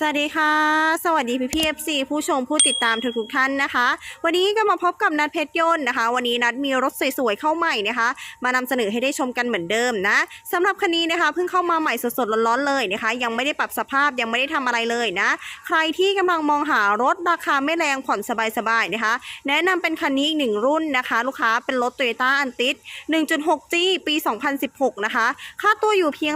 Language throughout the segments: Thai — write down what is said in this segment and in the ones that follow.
สวัสดีค่ะ สวัสดีพี่พีเอฟซีผู้ชมผู้ติดตามทุกทุกท่านนะคะ วันนี้ก็มาพบกับนัดเพชรยนต์นะคะ วันนี้นัดมีรถสวยๆเข้าใหม่นะคะ มานำเสนอให้ได้ชมกันเหมือนเดิมนะสำหรับคันนี้นะคะเพิ่งเข้ามาใหม่สดๆร้อนๆเลยนะคะ ยังไม่ได้ปรับสภาพยังไม่ได้ทำอะไรเลยนะ ใครที่กำลังมองหารถราคาไม่แรงผ่อนสบายๆนะคะ แนะนำเป็นคันนี้อีกหนึ่งรุ่นนะคะ ลูกค้าเป็นรถ Toyota a n t i s 1.6G ปี 2016 นะคะ ค่าตัวอยู่เพียง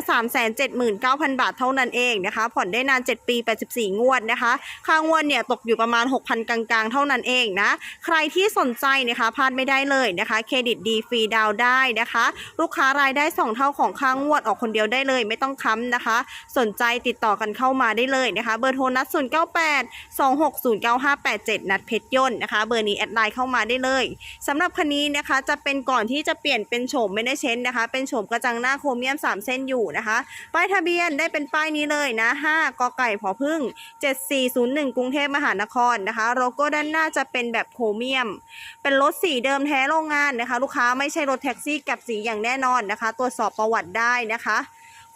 379,000 บาทเท่านั้นเองนะคะ ผ่อนได้นาน 7 ปี84 งวดนะคะ ค่างวดเนี่ยตกอยู่ประมาณ 6,000 กลางๆ เท่านั้นเองนะ ใครที่สนใจนะคะพลาดไม่ได้เลยนะคะ เครดิตดีฟรีดาวได้นะคะ ลูกค้ารายได้ 2 เท่าของค่างวดออกคนเดียวได้เลย ไม่ต้องค้ำนะคะ สนใจติดต่อกันเข้ามาได้เลยนะคะ เบอร์โทรนัด 098 2609587นัดเพชรยนต์นะคะ เบอร์นี้แอดไลน์เข้ามาได้เลยสำหรับคันนี้นะคะจะเป็นก่อนที่จะเปลี่ยนเป็นโฉมไม่ได้เช้นนะคะ เป็นโฉมกระจังหน้าโครเมียม 3 เส้นอยู่นะคะ ป้ายทะเบียนได้เป็นป้ายนี้เลยนะ 5กไก่ผอพง 7401 กรุงเทพมหานครนะคะโลโก้ด้านหน้าจะเป็นแบบโครเมียม เป็นรถสีเดิมแท้โรงงานนะคะ ลูกค้าไม่ใช่รถแท็กซี่กับสีอย่างแน่นอนนะคะ ตรวจสอบประวัติได้นะคะ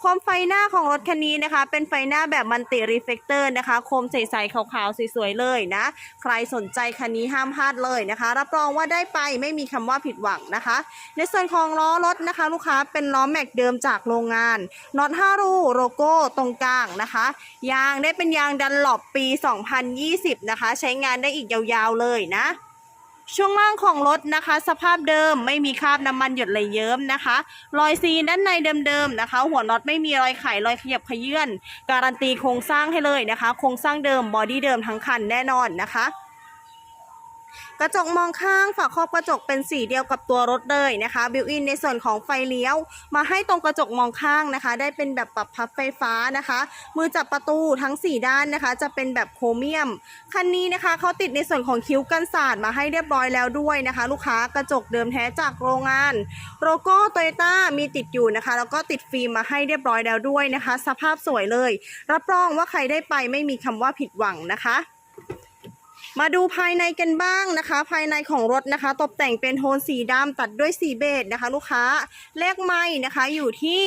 โคมไฟหน้าของรถคันนี้นะคะ เป็นไฟหน้าแบบมันติรีเฟกเตอร์นะคะ โคมใสๆขาวๆสวยๆเลยนะ ใครสนใจคันนี้ห้ามพลาดเลยนะคะ รับรองว่าได้ไปไม่มีคำว่าผิดหวังนะคะ ในส่วนของล้อรถนะคะ ลูกค้าเป็นล้อแม็กเดิมจากโรงงานน็อต5รูโลโก้ตรงกลางนะคะ ยางได้เป็นยางดันหลบปี 2020 นะคะ ใช้งานได้อีกยาวๆเลยนะ ช่วงล่างของรถนะคะ สภาพเดิมไม่มีคราบน้ำมันหยดไหลเยิ้มนะคะ รอยซีนด้านในเดิมๆนะคะ หัวน็อตไม่มีรอยไขรอยขยับขยื่นการันตีโครงสร้างให้เลยนะคะ โครงสร้างเดิมบอดี้เดิมทั้งคันแน่นอนนะคะ กระจกมองข้างฝาครอบกระจกเป็นสีเดียวกับตัวรถเลยนะคะบิวอินในส่วนของไฟเลี้ยว มาให้ตรงกระจกมองข้างนะคะ ได้เป็นแบบปรับพับไฟฟ้านะคะ มือจับประตูทั้ง 4 ด้านนะคะ จะเป็นแบบโครเมียม คันนี้นะคะเขาติดในส่วนของคิ้วกันศาสตร์มาให้เรียบร้อยแล้วด้วยนะคะ ลูกค้ากระจกเดิมแท้จากโรงงานโลโก้โตโยต้ามีติดอยู่นะคะ แล้วก็ติดฟิล์มมาให้เรียบร้อยแล้วด้วยนะคะ สภาพสวยเลย รับรองว่าใครได้ไปไม่มีคำว่าผิดหวังนะคะ มาดูภายในกันบ้างนะคะ ภายในของรถนะคะ ตกแต่งเป็นโทนสีดำตัดด้วยสีเบจนะคะ ลูกค้าเลขไม่นะคะอยู่ที่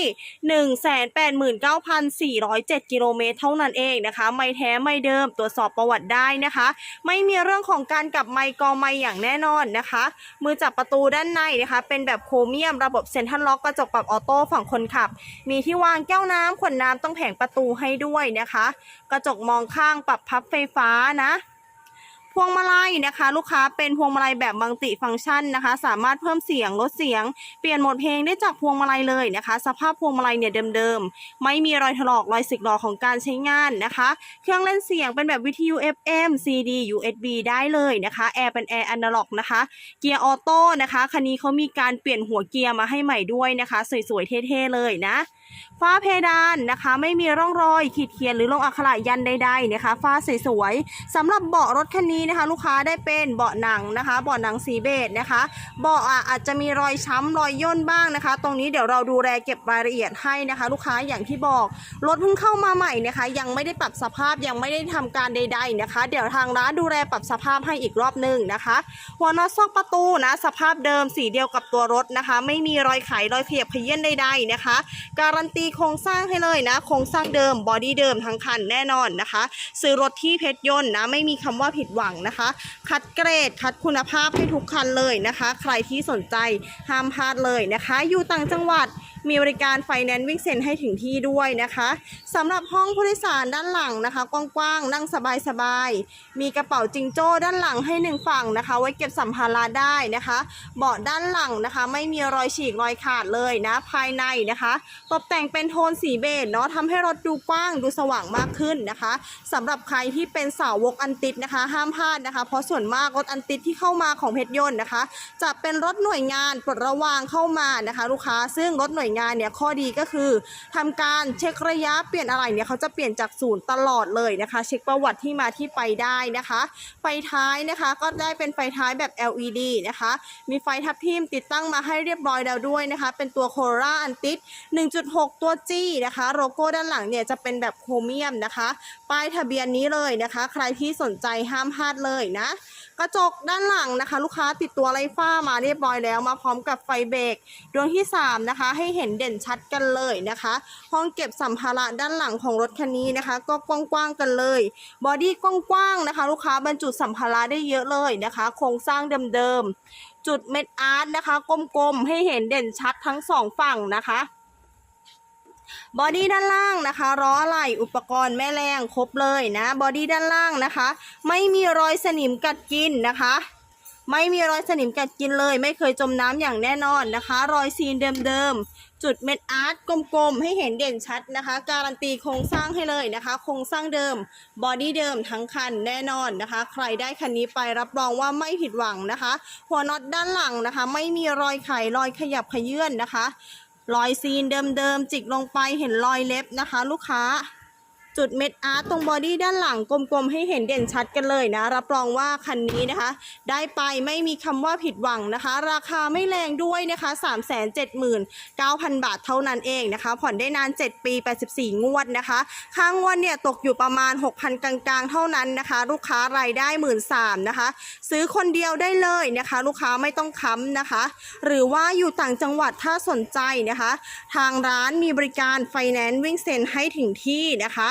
189,407กิโลเมตรเท่านั้นเองนะคะ ไม่แท้ไม่เดิมตรวจสอบประวัติได้นะคะ ไม่มีเรื่องของการกลับไมค์กอไมค์อย่างแน่นอนนะคะ มือจับประตูด้านในนะคะ เป็นแบบโครเมียมระบบเซ็นทรัลล็อกกระจกปรับออโต้ฝั่งคนขับ มีที่วางแก้วน้ำขวดน้ำต้องแผงประตูให้ด้วยนะคะ กระจกมองข้างปรับพับไฟฟ้านะ พวงมาลัยนะคะ ลูกค้าเป็นพวงมาลัยแบบมัลติฟังก์ชันนะคะ สามารถเพิ่มเสียงลดเสียง เปลี่ยนโหมดเพลงได้จากพวงมาลัยเลยนะคะ สภาพพวงมาลัยเนี่ยเดิมๆ ไม่มีรอยถลอกรอยสึกหรอของการใช้งานนะคะ เครื่องเล่นเสียงเป็นแบบวิทยุ FM CD USB ได้เลยนะคะแอร์เป็นแอร์อนาล็อกนะคะ เกียร์ออโต้นะคะคันนี้เขามีการเปลี่ยนหัวเกียร์มาให้ใหม่ด้วยนะคะ สวยๆเท่ๆเลยนะฝ้าเพดานนะคะ ไม่มีร่องรอยขีดเขียนหรือลงอักขระยันใดๆนะคะฝ้าสวยๆสำหรับเบาะรถคันนี้นะคะ ลูกค้าได้เป็นเบาะหนังนะคะ เบาะหนังสีเบจนะคะ เบาะอาจจะมีรอยช้ำรอยย่นบ้างนะคะ ตรงนี้เดี๋ยวเราดูแลเก็บรายละเอียดให้นะคะ ลูกค้าอย่างที่บอกรถเพิ่งเข้ามาใหม่นะคะ ยังไม่ได้ปรับสภาพยังไม่ได้ทำการใด ๆนะคะ เดี๋ยวทางร้านดูแลปรับสภาพให้อีกรอบหนึ่งนะคะหัวน็อตซอกประตูนะสภาพเดิมสีเดียวกับตัวรถนะคะ ไม่มีรอยไขรอยเขยับเขยื่นใดๆนะคะ การันตีโครงสร้างให้เลยนะโครงสร้างเดิมบอดี้เดิมทั้งคันแน่นอนนะคะ ซื้อรถที่เพชรยนต์นะไม่มีคำว่าผิดหวังนะคะ คัดเกรดคัดคุณภาพให้ทุกคันเลยนะคะ ใครที่สนใจห้ามพลาดเลยนะคะ อยู่ต่างจังหวัด มีบริการไฟแนนซ์วิ่งเซ็นให้ถึงที่ด้วยนะคะสำหรับห้องผู้โดยสารด้านหลังนะคะ กว้างๆนั่งสบายๆมีกระเป๋าจิงโจ้ด้านหลังให้หนึ่งฝั่งนะคะ ไว้เก็บสัมภาระได้นะคะ เบาะด้านหลังนะคะ ไม่มีรอยฉีกรอยขาดเลยนะ ภายในนะคะ ตกแต่งเป็นโทนสีเบจเนาะทำให้รถดูกว้างดูสว่างมากขึ้นนะคะสำหรับใครที่เป็นสาวกอันติดนะคะ ห้ามพลาดนะคะ เพราะส่วนมากรถอันติดที่เข้ามาของเพชรยนต์นะคะ จะเป็นรถหน่วยงานปลดระวางเข้ามานะคะ ลูกค้าซึ่งรถหน่วยงานเนี่ยข้อดีก็คือทำการเช็คระยะเปลี่ยนอะไรเนี่ยเขาจะเปลี่ยนจากศูนย์ตลอดเลยนะคะ เช็คประวัติที่มาที่ไปได้นะคะ ไฟท้ายนะคะก็ได้เป็นไฟท้ายแบบ LED นะคะ มีไฟทับทิมติดตั้งมาให้เรียบร้อยแล้วด้วยนะคะ เป็นตัวโคราอันติด 1.6 ตัว G นะคะโลโก้ด้านหลังเนี่ยจะเป็นแบบโครเมียมนะคะ ป้ายทะเบียนนี้เลยนะคะ ใครที่สนใจห้ามพลาดเลยนะ กระจกด้านหลังนะคะ ลูกค้าติดตัวไร้ฝ้ามาเรียบร้อยแล้วมาพร้อมกับไฟเบรกดวงที่ 3 นะคะ ให้เห็นเห็นเด่นชัดกันเลยนะคะ ห้องเก็บสัมภาระด้านหลังของรถคันนี้นะคะ ก็กว้างๆกันเลยบอดี้กว้างๆนะคะ ลูกค้าบรรจุสัมภาระได้เยอะเลยนะคะ โครงสร้างเดิมๆจุดเม็ดอาร์ตนะคะกลมๆให้เห็นเด่นชัดทั้งสองฝั่งนะคะ บอดี้ด้านล่างนะคะล้ออะไหล่อุปกรณ์แม่แรงครบเลยนะบอดี้ด้านล่างนะคะ ไม่มีรอยสนิมกัดกินนะคะ ไม่มีรอยสนิมกัดกินเลย ไม่เคยจมน้ำอย่างแน่นอนนะคะ รอยซีนเดิมๆ จุดเม็ดอาร์ตกลมๆ ให้เห็นเด่นชัดนะคะ การันตีโครงสร้างให้เลยนะคะ โครงสร้างเดิมบอดี้เดิมทั้งคันแน่นอนนะคะ ใครได้คันนี้ไปรับรองว่าไม่ผิดหวังนะคะ หัวน็อตด้านหลังนะคะ ไม่มีรอยไขรอยขยับขยื่นนะคะ รอยซีนเดิมๆจิกลงไปเห็นรอยเล็บนะคะ ลูกค้า จุดเม็ดอาร์ตตรงบอดี้ด้านหลังกลมๆให้เห็นเด่นชัดกันเลยนะ รับรองว่าคันนี้นะคะ ได้ไปไม่มีคำว่าผิดหวังนะคะ ราคาไม่แรงด้วยนะคะ 3 7 9 0 0 0 บาทเท่านั้นเองนะคะ ผ่อนได้นาน 7 ปี 84 งวดนะคะค่างวดเนี่ยตกอยู่ประมาณ 6,000 กลางๆ เท่านั้นนะคะ ลูกค้ารายได้ 1 3ื่นนะคะ ซื้อคนเดียวได้เลยนะคะ ลูกค้าไม่ต้องค้ำนะคะ หรือว่าอยู่ต่างจังหวัดถ้าสนใจนะคะ ทางร้านมีบริการไฟแนนซ์วิ่งเซ็นให้ถึงที่นะคะ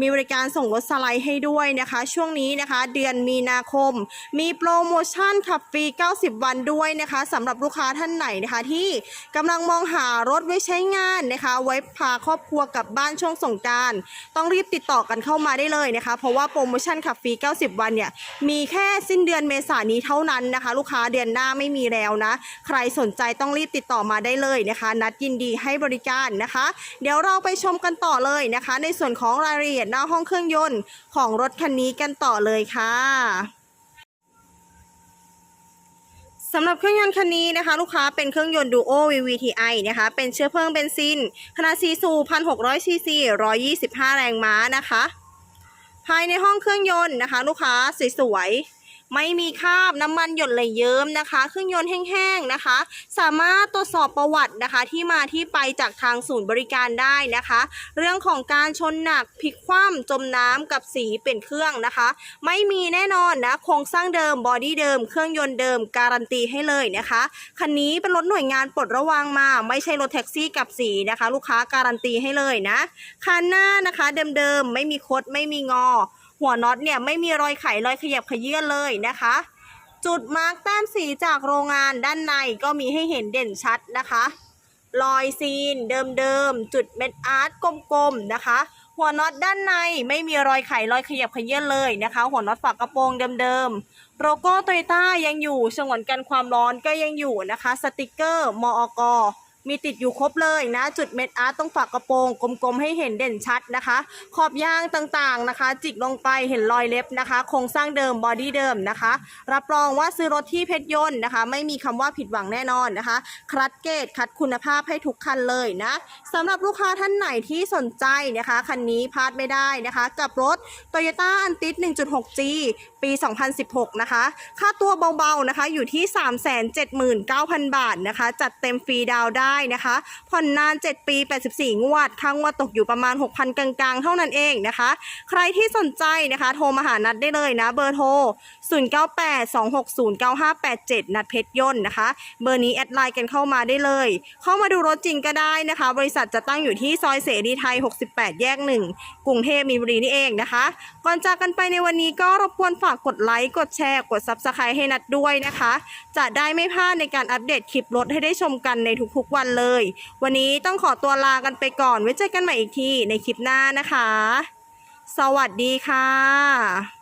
มีบริการส่งรถสไลด์ให้ด้วยนะคะ ช่วงนี้นะคะ เดือนมีนาคม มีโปรโมชั่นขับฟรี 90 วันด้วยนะคะสำหรับลูกค้าท่านไหนนะคะ ที่กำลังมองหารถไว้ใช้งานนะคะ ไว้พาครอบครัวกลับบ้านช่วงสงการต้องรีบติดต่อกันเข้ามาได้เลยนะคะ เพราะว่าโปรโมชั่นขับฟรี 90 วันเนี่ยมีแค่สิ้นเดือนเมษายนนี้เท่านั้นนะคะ ลูกค้าเดือนหน้าไม่มีแล้วนะ ใครสนใจต้องรีบติดต่อมาได้เลยนะคะ นัดยินดีให้บริการนะคะ เดี๋ยวเราไปชมกันต่อเลยนะคะ ในส่วนของรายละเอียดหน้าห้องเครื่องยนต์ของรถคันนี้กันต่อเลยค่ะสำหรับเครื่องยนต์คันนี้นะคะ ลูกค้าเป็นเครื่องยนต์ Duo VVTi นะคะ เป็นเชื้อเพลิงเบนซิน ขนาด4สูบ1,600ซีซี125 แรงม้านะคะ ภายในห้องเครื่องยนต์นะคะ ลูกค้าสวยๆ ไม่มีคราบน้ำมันหยดไหลเยิ้มนะคะ เครื่องยนต์แห้งๆนะคะ สามารถตรวจสอบประวัตินะคะ ที่มาที่ไปจากทางศูนย์บริการได้นะคะ เรื่องของการชนหนักพลิกคว่ำจมน้ำกับสีเปลี่ยนเครื่องนะคะ ไม่มีแน่นอนนะโครงสร้างเดิมบอดี้เดิม เครื่องยนต์เดิม การันตีให้เลยนะคะคันนี้เป็นรถหน่วยงานปลดระวางมา ไม่ใช่รถแท็กซี่กับสีนะคะ ลูกค้าการันตีให้เลยนะคันหน้านะคะเดิมๆไม่มีคดไม่มีงอ หัวน็อตเนี่ยไม่มีรอยไขรอยขยับขยื่นเลยนะคะ จุดมาร์กแต้มสีจากโรงงานด้านในก็มีให้เห็นเด่นชัดนะคะรอยซีนเดิมๆ จุดเม็ดอาร์ตกลมๆนะคะ หัวน็อตด้านในไม่มีรอยไขรอยขยับขยื่นเลยนะคะ หัวน็อตฝากกระโปรงเดิมๆ โลโก้โตโยต้ายังอยู่ฉงวนกันความร้อนก็ยังอยู่นะคะ สติกเกอร์มอก มีติดอยู่ครบเลยนะ จุดเม็ดอาร์ตตรงฝากกระโปรงกลมๆ ให้เห็นเด่นชัดนะคะ ขอบยางต่างๆนะคะ จิกลงไปเห็นรอยเล็บนะคะ โครงสร้างเดิมบอดี้เดิมนะคะ รับรองว่าซื้อรถที่เพชรยนต์นะคะ ไม่มีคำว่าผิดหวังแน่นอนนะคะ คัดเกรดคัดคุณภาพให้ทุกคันเลยนะสำหรับลูกค้าท่านไหนที่สนใจนะคะคันนี้พลาดไม่ได้นะคะ กับรถ Toyota a n t i s 1.6G ปี 2016 นะคะ ค่าตัวเบาๆนะคะอยู่ที่ 379,000 บาทนะคะ จัดเต็มฟรีดาวน์ได้นะคะ ผ่อนนาน 7 ปี 84 งวดค่างวดตกอยู่ประมาณ 6,000 กลางๆ เท่านั้นเองนะคะ ใครที่สนใจนะคะ โทรมาหานัดได้เลยนะ เบอร์โทร 0982609587 นัดเพชรยนต์นะคะ เบอร์นี้แอดไลน์กันเข้ามาได้เลย เข้ามาดูรถจริงก็ได้นะคะ บริษัทจะตั้งอยู่ที่ซอยเสรีไทย 68 แยก 1 กรุงเทพมีบุรีนี่เองนะคะ ก่อนจากกันไปในวันนี้ก็รบกวนฝากกดไลค์ กดแชร์ กด Subscribe ให้นัดด้วยนะคะ จะได้ไม่พลาดในการอัปเดตคลิปรถให้ได้ชมกันในทุกๆวันวันเลย วันนี้ต้องขอตัวลากันไปก่อนไว้เจอกันใหม่อีกทีในคลิปหน้านะคะ สวัสดีค่ะ